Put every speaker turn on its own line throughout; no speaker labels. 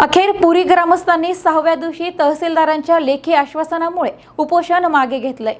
अखेर पुरी ग्रामस्थांनी सहाव्या दिवशी तहसीलदारांच्या लेखी आश्वासनामुळे उपोषण मागे घेतलंय.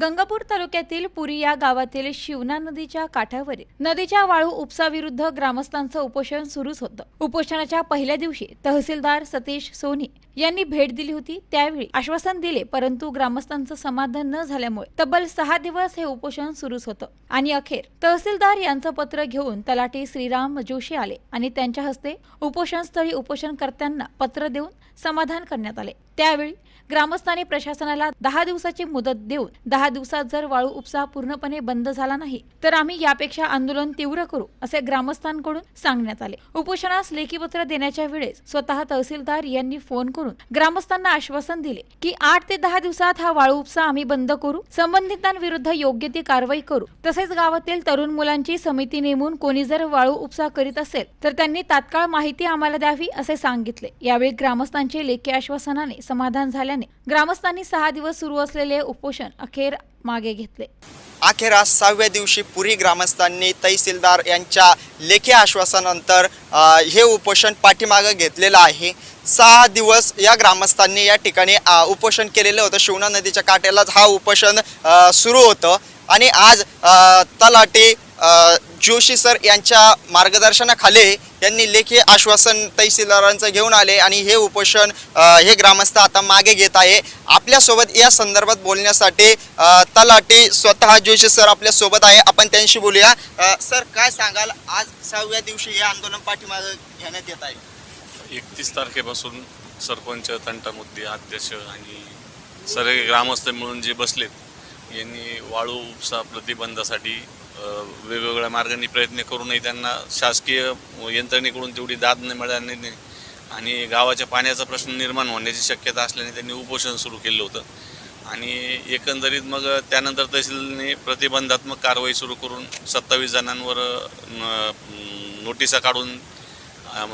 गंगापूर तालुक्यातील पुरी या गावातील शिवना नदीच्या काठावरील नदीच्या वाळू उपसाविरुद्ध ग्रामस्थांचं उपोषण सुरूच होतं. उपोषणाच्या पहिल्या दिवशी तहसीलदार सतीश सोनी यांनी भेट दिली होती. त्यावेळी आश्वासन दिले परंतु ग्रामस्थांचं समाधान न झाल्यामुळे तब्बल सहा दिवस हे उपोषण सुरूच होतं. आणि अखेर तहसीलदार यांचं पत्र घेऊन तलाठी श्रीराम जोशी आले आणि त्यांच्या हस्ते उपोषणस्थळी उपोषणकर्त्यांना पत्र देऊन समाधान करण्यात आले. त्यावेळी ग्रामस्थांनी प्रशासनाला दहा दिवसाची मुदत देऊन दहा दिवसात जर वाळू उपसा पूर्णपणे बंद झाला नाही तर आम्ही यापेक्षा आंदोलन तीव्र करू असे ग्रामस्थांकडून सांगण्यात आले. उपोषणास लेखीपत्र देण्याच्या वेळेस स्वतः तहसीलदार यांनी फोन करून ग्रामस्थांना आश्वासन दिले की आठ ते दहा दिवसात हा वाळू उपसा आम्ही बंद करू संबंधितांविरुद्ध योग्य ती कारवाई करू. तसेच गावातील तरुण मुलांची समिती नेमून कोणी जर वाळू उपसा करीत असेल तर त्यांनी तात्काळ माहिती आम्हाला द्यावी असे सांगितले. यावेळी ग्रामस्थांचे लेखी आश्वासनाने समाधान झाले केल्याने ग्रामस्थांनी सहा दिवस सुरू असलेले उपोषण अखेर मागे घेतले.
अखेर आज सहाव्या दिवशी पुरी ग्रामस्थांनी तहसीलदार यांच्या लेखी आश्वासनानंतर हे उपोषण पाठीमागं घेतलेलं आहे. सहा दिवस या ग्रामस्थांनी या ठिकाणी उपोषण केलेलं होतं. शिवना नदीच्या काठ्यालाच हा उपोषण सुरू होतं. आणि आज अ, तलाठी जोशी सर यांच्या मार्गदर्शनाखाली यांनी लेखी आश्वासन तहसीलदारांचं घेऊन आले आणि हे उपोषण हे ग्रामस्थ आता मागे घेत आहे. आपल्यासोबत या संदर्भात बोलण्यासाठी अ, तलाठी स्वतः जोशी सर आपल्यासोबत आहे. आपण त्यांशी बोलूया. सर काय सांगाल? आज सहाव्या दिवशी हे आंदोलन पाठीमागे घेण्यात येत आहे.
एकतीस तारखेपासून सरपंच तंटामुद्दे अध्यक्ष आणि सर्व ग्रामस्थ मिळून जे बसलेत यांनी वाळू उपसा प्रतिबंधासाठी वेगवेगळ्या मार्गाने प्रयत्न करूनही त्यांना शासकीय यंत्रणेकडून तेवढी दाद न मिळाल्याने आणि गावाच्या पाण्याचा प्रश्न निर्माण होण्याची शक्यता असल्याने त्यांनी उपोषण सुरू केलं होतं. आणि एकंदरीत मग त्यानंतर तहसीलने प्रतिबंधात्मक कारवाई सुरू करून सत्तावीस जणांवर न- नोटिसा काढून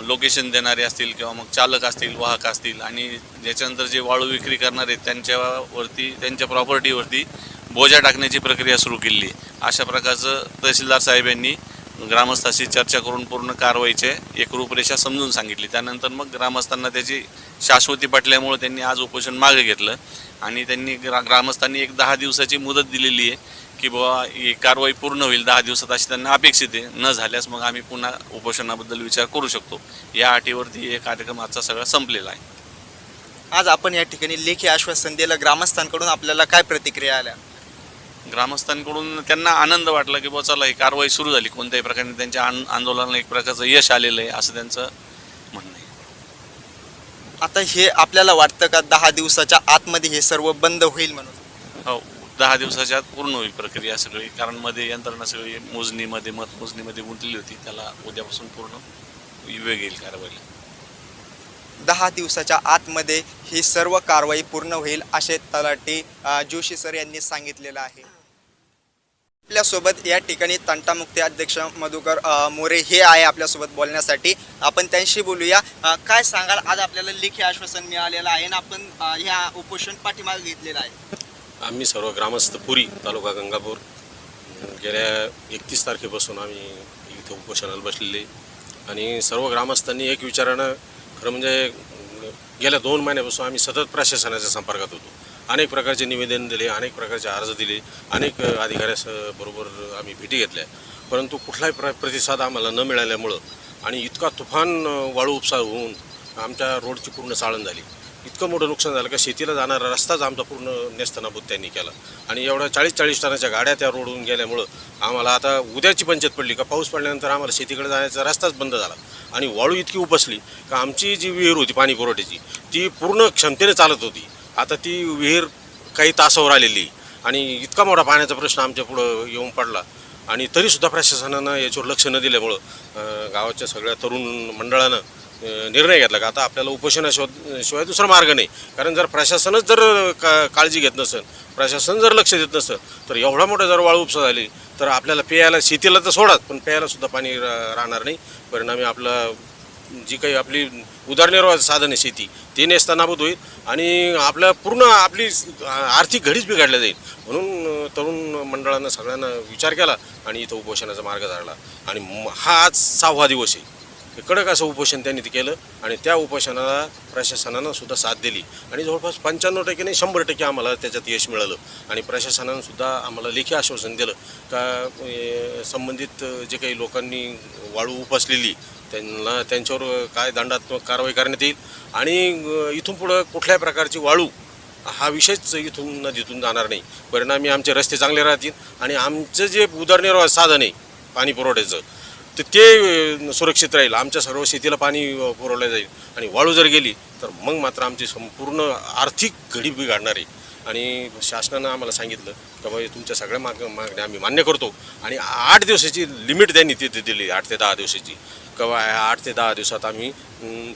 लोकेशन देणारे असतील किंवा मग चालक असतील वाहक असतील आणि ज्याच्यानंतर जे वाळू विक्री करणारे त्यांच्यावरती त्यांच्या प्रॉपर्टीवरती बोजा टाकण्याची प्रक्रिया सुरू केली. अशा प्रकारचं तहसीलदार साहेब यांनी ग्रामस्थाशी चर्चा करून पूर्ण कारवाईचे एक रूपरेषा समजून सांगितली. त्यानंतर मग ग्रामस्थांना त्याची शाश्वती पटल्यामुळे त्यांनी आज उपोषण मागे घेतलं आणि त्यांनी ग्रा ग्रामस्थांनी एक दहा दिवसाची मुदत दिलेली आहे की बाबा ही कारवाई पूर्ण होईल दहा दिवसात अशी त्यांना अपेक्षित आहे. न झाल्यास मग आम्ही पुन्हा उपोषणाबद्दल विचार करू शकतो. या अटीवरती हे कार्यक्रम आजचा सगळा संपलेला आहे.
आज आपण या ठिकाणी लेखी आश्वासन दिलं. ग्रामस्थांकडून आपल्याला काय प्रतिक्रिया आल्या?
ग्रामस्थांकडून त्यांना आनंद वाटला की बुवा चला ही कारवाई सुरू झाली. कोणत्याही प्रकारे त्यांच्या आन आंदोलनाला एक प्रकारचं यश आलेलं आहे असं त्यांचं म्हणणं आहे.
आता हे आपल्याला वाटतं का दहा दिवसाच्या आतमध्ये हे सर्व बंद होईल म्हणून?
हो दहा दिवसाच्या आत पूर्ण होईल प्रक्रिया सगळी. कारण मध्ये यंत्रणा सगळी मोजणीमध्ये मतमोजणीमध्ये गुंतलेली होती. त्याला उद्यापासून पूर्ण वेग येईल कारवाईला.
दहा दिवसाच्या आतमध्ये ही सर्व कारवाई पूर्ण होईल असे तलाठी जोशी सर यांनी सांगितलेलं आहे. आपल्यासोबत या ठिकाणी तंटामुक्ती अध्यक्ष मधुकर मोरे हे आहे आपल्यासोबत बोलण्यासाठी. आपण त्यांशी बोलूया. काय सांगाल? आज आपल्याला लेखी आश्वासन मिळालेलं आहे आणि आपण ह्या उपोषण पाठीमागे घेतलेलं आहे.
आम्ही सर्व ग्रामस्थ पुरी तालुका गंगापूर. गेल्या एकतीस तारखेपासून आम्ही इथं उपोषणाला बसलेले. आणि सर्व ग्रामस्थांनी एक विचारानं खरं म्हणजे गेल्या दोन महिन्यापासून आम्ही सतत प्रशासनाच्या संपर्कात होतो. अनेक प्रकारचे निवेदन दिले अनेक प्रकारचे अर्ज दिले अनेक अधिकाऱ्यास बरोबर आम्ही भेटी घेतल्या. परंतु कुठलाही प्र प्रतिसाद आम्हाला न मिळाल्यामुळं आणि इतका तुफान वाळू उपसा होऊन आमच्या रोडची पूर्ण चाळण झाली. इतकं मोठं नुकसान झालं का शेतीला जाणारा रस्ताच आमचा पूर्ण नेस्तनाबूत त्यांनी केला. आणि एवढ्या चाळीस चाळीस टनाच्या गाड्या त्या रोडवरून गेल्यामुळं आम्हाला आता उद्याची पंचायत पडली का पाऊस पडल्यानंतर आम्हाला शेतीकडे जाण्याचा रस्ताच बंद झाला. आणि वाळू इतकी उपसली का आमची जी विहीर होती पाणी पुरवठ्याची ती पूर्ण क्षमतेने चालत होती. आता ती विहीर काही तासावर आलेली. आणि इतका मोठा पाण्याचा प्रश्न आमच्या पुढं येऊन पडला. आणि तरीसुद्धा प्रशासनानं याच्यावर लक्ष न दिल्यामुळं गावाच्या सगळ्या तरुण मंडळानं निर्णय घेतला का? आता आपल्याला उपोषणाशिवाय शिवाय दुसरा मार्ग नाही. कारण जर प्रशासनच जर का काळजी घेत नसेल प्रशासन जर लक्ष देत नसेल तर एवढा मोठा जर वाळू उपसा झाली तर आपल्याला प्यायला शेतीला तर सोडाच पण प्यायलासुद्धा पाणी रा- राहणार नाही. परिणामी आपलं जी काही आपली उदरनिर्वाह साधन आहे शेती ते नेस्तानाबूत होईल आणि आपल्या पूर्ण आपली आर्थिक घडीच बिघडल्या जाईल. म्हणून तरुण मंडळानं सगळ्यांना विचार केला आणि इथं उपोषणाचा मार्ग धरला आणि हा आज सहावा दिवस आहे. कडक असं उपोषण त्यांनी ते केलं आणि त्या उपोषणाला प्रशासनानं सुद्धा साथ दिली. आणि जवळपास पंच्याण्णव टक्के नाही शंभर टक्के आम्हाला त्याच्यात यश मिळालं. आणि प्रशासनानं सुद्धा आम्हाला लेखी आश्वासन दिलं का संबंधित जे काही लोकांनी वाळू उपसलेली त्यांना त्यांच्यावर काय दंडात्मक कारवाई करण्यात येईल आणि इथून पुढं कुठल्याही प्रकारची वाळू हा विषयच इथून नदीतून जाणार नाही. परिणामी आमचे रस्ते चांगले राहतील आणि आमचं जे उदरनिर्वाह साधन आहे पाणी पुरवठ्याचं तर ते सुरक्षित राहील. आमच्या सर्व शेतीला पाणी पुरवलं जाईल. आणि वाळू जर गेली तर मग मात्र आमची संपूर्ण आर्थिक घडी बिघाडणार आहे. आणि शासनानं आम्हाला सांगितलं का बाबा तुमच्या सगळ्या माग मागण्या आम्ही मान्य करतो. आणि आठ दिवसाची लिमिट त्यांनी तिथे दिली आठ ते दहा दिवसाची. किंवा आठ ते दहा दिवसात आम्ही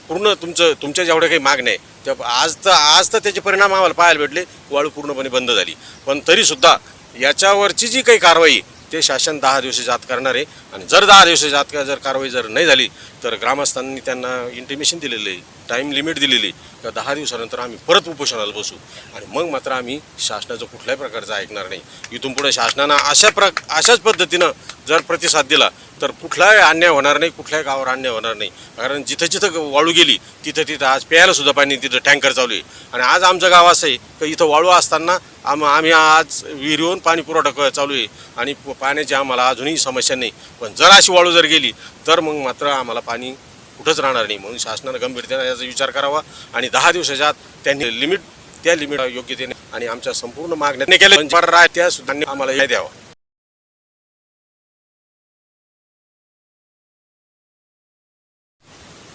पूर्ण तुमचं तुमच्या जेवढ्या काही मागण्या आहे त्या आज तर आज तर त्याचे परिणाम आम्हाला पाहायला भेटले. वाळू पूर्णपणे बंद झाली. पण तरीसुद्धा याच्यावरची जी काही कारवाई ते शासन दहा दिवसाच्या आत करणार आहे. आणि जर दहा दिवसाच्या आत जर कारवाई जर नाही झाली तर ग्रामस्थांनी त्यांना इंटिमेशन दिलेलं आहे टाईम लिमिट दिलेली आहे. दहा दिवसानंतर आम्ही परत उपोषणाला बसू. आणि मग मात्र आम्ही शासनाचं कुठल्याही प्रकारचं ऐकणार नाही. इथून पुढे शासनानं अशा प्र अशाच पद्धतीनं जर प्रतिसाद दिला तर कुठलाही अन्याय होणार नाही कुठल्याही गावावर अन्याय होणार नाही. कारण जिथं जिथं वाळू गेली तिथं तिथं आज प्यायला सुद्धा पाणी तिथं टँकर चालू आहे. आणि आज आमचं गाव असं आहे की इथं वाळू असताना आम आम्ही आज विहिरीवरून पाणी पुरवठा क- चालू आहे आणि पाण्याची आम्हाला अजूनही समस्या नाही. पण जर अशी वाळू जर गेली तर मग मात्र आम्हाला पाणी कुठंच राहणार नाही. म्हणून शासनानं गंभीरतेने याचा विचार करावा आणि दहा दिवसाच्या आत त्यांनी लिमिट त्या लिमिट योग्यतेने आणि आमच्या संपूर्ण मागण्या केल्या. पण त्या सुद्धा आम्हाला हे द्यावा.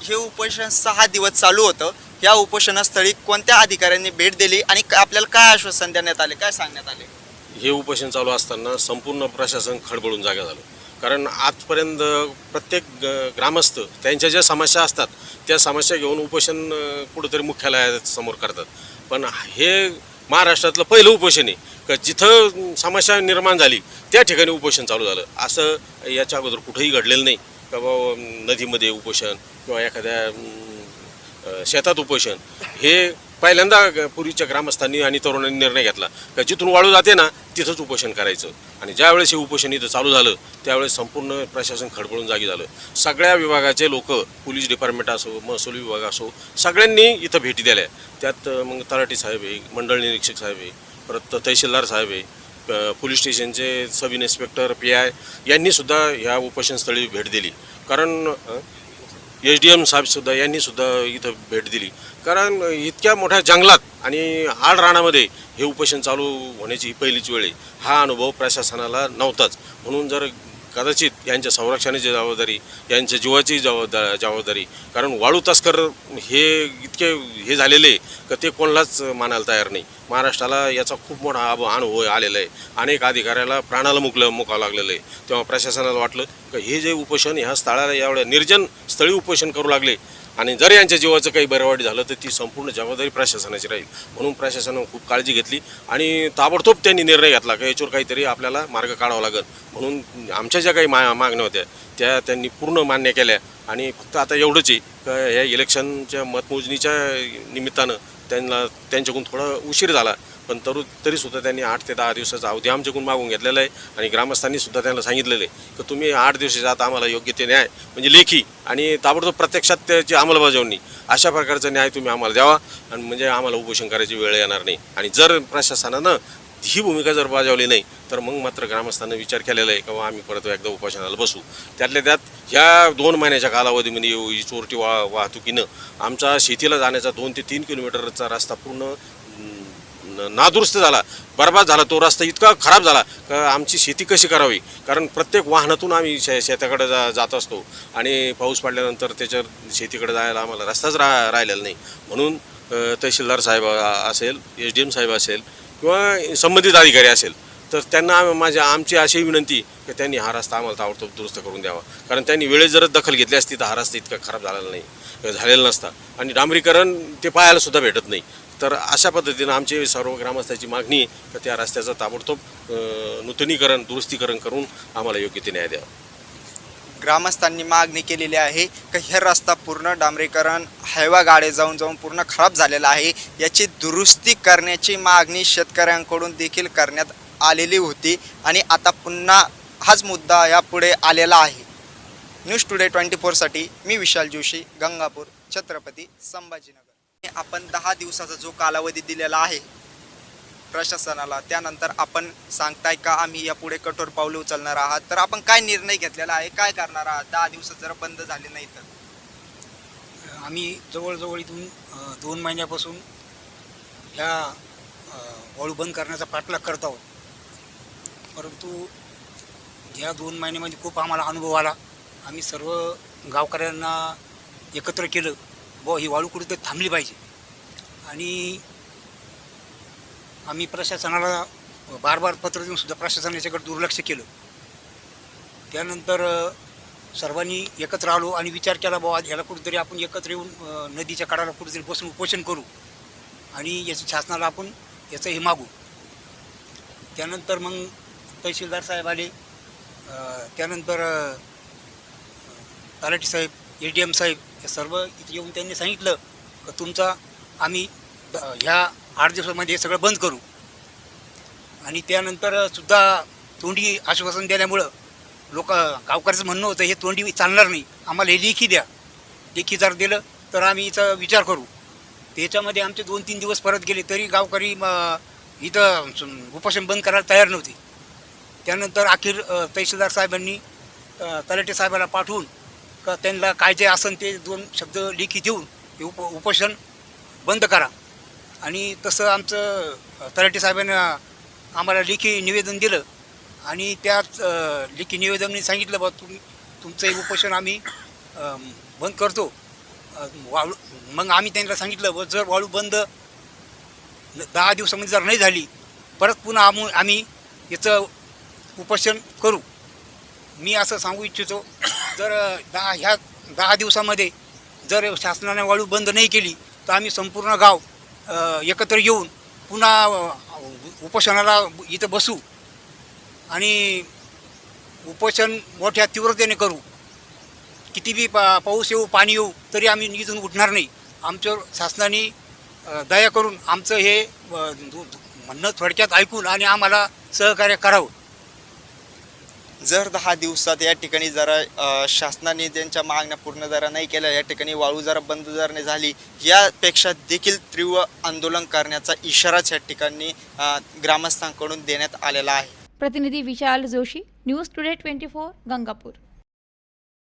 हे उपोषण सहा दिवस चालू होतं. या उपोषणास्थळी कोणत्या अधिकाऱ्यांनी भेट दिली आणि का आपल्याला काय आश्वासन देण्यात आले काय सांगण्यात आले?
हे उपोषण चालू असताना संपूर्ण प्रशासन खडबडून जागा झालं. कारण आजपर्यंत प्रत्येक ग- ग्रामस्थ त्यांच्या ज्या समस्या असतात त्या समस्या घेऊन उपोषण अ, कुठंतरी मुख्यालयासमोर करतात. पण हे महाराष्ट्रातलं पहिलं उपोषण आहे का जिथं समस्या निर्माण झाली त्या ठिकाणी उपोषण चालू झालं. असं याच्या अगोदर कुठंही घडलेलं नाही का बाबा नदीमध्ये उपोषण किंवा एखाद्या अम, शेतात उपोषण. हे पहिल्यांदा पूर्वीच्या ग्रामस्थांनी आणि तरुणांनी निर्णय घेतला. का जिथून वाळू जाते ना तिथंच उपोषण करायचं. आणि ज्यावेळेस हे उपोषण इथं चालू झालं त्यावेळेस संपूर्ण प्रशासन खडबडून जागी झालं. सगळ्या विभागाचे लोक पोलीस डिपार्टमेंट असो महसूल विभाग असो सगळ्यांनी इथं भेटी दिल्या. त्यात मग तलाठी साहेब आहे मंडळ निरीक्षक साहेब आहे परत तहसीलदार साहेब आहे पोलीस स्टेशनचे सब इन्स्पेक्टर पी आय यांनीसुद्धा ह्या उपोषणस्थळी भेट दिली. कारण एच डी एम साहेबसुद्धा यांनीसुद्धा इथं भेट दिली. कारण इतक्या मोठ्या जंगलात आणि आड रानामध्ये हे उपोषण चालू होण्याची ही पहिलीच वेळ आहे. हा अनुभव प्रशासनाला नव्हताच. म्हणून जर कदाचित यांच्या संरक्षणाची जबाबदारी यांच्या जीवाची जबाबदा जबाबदारी. कारण वाळू तस्कर हे इतके हे झालेले का ते कोणालाच मानायला तयार नाही. महाराष्ट्राला याचा खूप मोठा अभ- अनुभव हो आलेला आहे. अनेक अधिकाऱ्याला प्राणाला मुकलं मुकावं लागलेलं आहे. तेव्हा प्रशासनाला वाटलं का हे जे उपोषण ह्या स्थळाला एवढ्या निर्जन स्थळी उपोषण करू लागले आणि जर यांच्या जीवाचं काही बरवाईट झालं तर ती संपूर्ण जबाबदारी प्रशासनाची राहील. म्हणून प्रशासनानं खूप काळजी घेतली आणि ताबडतोब त्यांनी निर्णय घेतला की याच्यावर काहीतरी आपल्याला मार्ग काढावा लागेल. म्हणून आमच्या ज्या काही मा मागण्या होत्या त्या त्यांनी पूर्ण मान्य केल्या. आणि फक्त आता एवढंच आहे का ह्या इलेक्शनच्या मतमोजणीच्या निमित्तानं त्यांना त्यांच्याकडून थोडा उशीर झाला. पण तरू तरीसुद्धा त्यांनी आठ ते दहा दिवसाचा अवधी आमच्याकडून मागून घेतलेला आहे. आणि ग्रामस्थांनी सुद्धा त्यांना सांगितलेलं आहे की तुम्ही आठ दिवसाच्या आता आम्हाला योग्य ते न्याय म्हणजे लेखी आणि ताबडतोब प्रत्यक्षात त्याची अंमलबजावणी. अशा प्रकारचा न्याय तुम्ही आम्हाला द्यावा आणि म्हणजे आम्हाला उपोषण करायची वेळ येणार नाही. आणि जर प्रशासनानं ही भूमिका जर बजावली नाही तर मग मात्र ग्रामस्थांना विचार केलेला आहे किंवा आम्ही परत एकदा उपोषणाला बसू. त्यातल्या त्यात ह्या दोन महिन्याच्या कालावधीमध्ये चोरटी वा वाहतुकीनं आमचा शेतीला जाण्याचा दोन ते तीन किलोमीटरचा रस्ता पूर्ण नादुरुस्त झाला बर्बाद झाला तो रस्ता इतका खराब झाला का आमची शेती कशी करावी? कारण प्रत्येक वाहनातून आम्ही शे शेताकडे जा जात असतो आणि पाऊस पडल्यानंतर त्याच्यावर शेतीकडे जायला आम्हाला रस्ताच रा राहिलेला नाही. म्हणून तहसीलदार साहेब असेल एच डी एम साहेब असेल किंवा संबंधित अधिकारी असेल तर त्यांना माझ्या आमची अशी विनंती की त्यांनी हा रस्ता आम्हाला ताबडतोब दुरुस्त करून द्यावा. कारण त्यांनी वेळेत जर दखल घेतली असती तर हा रस्ता इतका खराब झालेला नाही झालेला नसता. आणि डांबरीकरण ते पाहायला सुद्धा भेटत नाही. तर अशा पद्धतीनं आमची सर्व ग्रामस्थांची मागणी आहे त्या रस्त्याचं ताबडतोब नूतनीकरण दुरुस्तीकरण करून आम्हाला योग्य ते न्याय द्यावा.
ग्रामस्थांनी मागणी केलेली आहे का हे रस्ता पूर्ण डांबरीकरण हायवा गाडे जाऊन जाऊन पूर्ण खराब झालेला आहे. याची दुरुस्ती करण्याची मागणी शेतकऱ्यांकडून देखील करण्यात आलेली होती आणि आता पुन्हा हाच मुद्दा यापुढे आलेला आहे. न्यूज टुडे ट्वेंटी फोरसाठी मी विशाल जोशी गंगापूर छत्रपती संभाजीनगर. आपण दहा दिवसाचा जो कालावधी दिलेला आहे प्रशासनाला त्यानंतर आपण सांगताय का आम्ही यापुढे कठोर पावले उचलणार आहात? तर आपण काय निर्णय घेतलेला आहे? काय करणार आहात? दहा दिवसात जर बंद झाले नाही तर?
आम्ही जवळजवळ इथून दोन महिन्यापासून ह्या वाळू बंद करण्याचा पाठलाग करत आहोत. परंतु या दोन महिन्यामध्ये खूप आम्हाला अनुभव आला. आम्ही सर्व गावकऱ्यांना एकत्र केलं. व ही वाळू कुठेतरी थांबली पाहिजे. आणि आम्ही प्रशासनाला बार बार पत्र देऊन सुद्धा प्रशासन याच्याकडे दुर्लक्ष केलं. त्यानंतर सर्वांनी एकत्र आलो आणि विचार केला बाबा ह्याला कुठेतरी आपण एकत्र येऊन नदीच्या काढाला कुठेतरी बसून उपोषण करू आणि याचं शासनाला आपण याचं हे मागू. त्यानंतर मग तहसीलदार साहेब आले. त्यानंतर अ, तलाठी साहेब ए डी एम साहेब हे सर्व इथे येऊन त्यांनी सांगितलं का तुमचा आम्ही द- ह्या आठ दिवसामध्ये हे सगळं बंद करू. आणि त्यानंतर सुद्धा तोंडी आश्वासन दिल्यामुळं लोक गावकऱ्याचं म्हणणं होतं हे तोंडी चालणार नाही. आम्हाला हे लेखी द्या. लेखी जर दिलं तर आम्ही याचा विचार करू. त्याच्यामध्ये आमचे दोन तीन दिवस परत गेले तरी गावकरी इथं उपोषण बंद करायला तयार नव्हते. त्यानंतर अखेर तहसीलदार साहेबांनी तलाटे साहेबाला पाठवून तर त्यांना काय जे असन ते दोन शब्द लेखी देऊन हे उप उपोषण बंद करा. आणि तसं आमचं तलाठी साहेबांना आम्हाला लेखी निवेदन दिलं. आणि त्याच लिखी लेखी निवेदनाने सांगितलं बा तुम तुमचं हे उपोषण आम्ही बंद करतो. वाळू मग आम्ही त्यांना सांगितलं व जर वाळू बंद दहा दिवसामध्ये जर नाही झाली परत पुन्हा आम आम्ही याचं उपोषण करू. मी असं सांगू इच्छितो. जर दहा ह्या दहा दिवसामध्ये जर शासनाने वाळू बंद नाही केली तर आम्ही संपूर्ण गाव एकत्र येऊन पुन्हा उपोषणाला इथं बसू आणि उपोषण मोठ्या तीव्रतेने करू. किती बी पा पाऊस येऊ पाणी येऊ तरी आम्ही इथून उठणार नाही. आमच्यावर शासनाने दया करून आमचं हे दु- म्हणणं थोडक्यात ऐकून आणि आम्हाला सहकार्य करावं.
जर दहा दिवसात या ठिकाणी जरा शासनाने त्यांच्या मागण्या पूर्ण जरा नाही केल्या या ठिकाणी वाळू जरा बंद जर नाही झाली यापेक्षा देखील तीव्र आंदोलन करण्याचा इशाराच या ठिकाणी ग्रामस्थांकडून देण्यात आलेला आहे.
प्रतिनिधी Vishal Joshi news today twenty four Gangapur.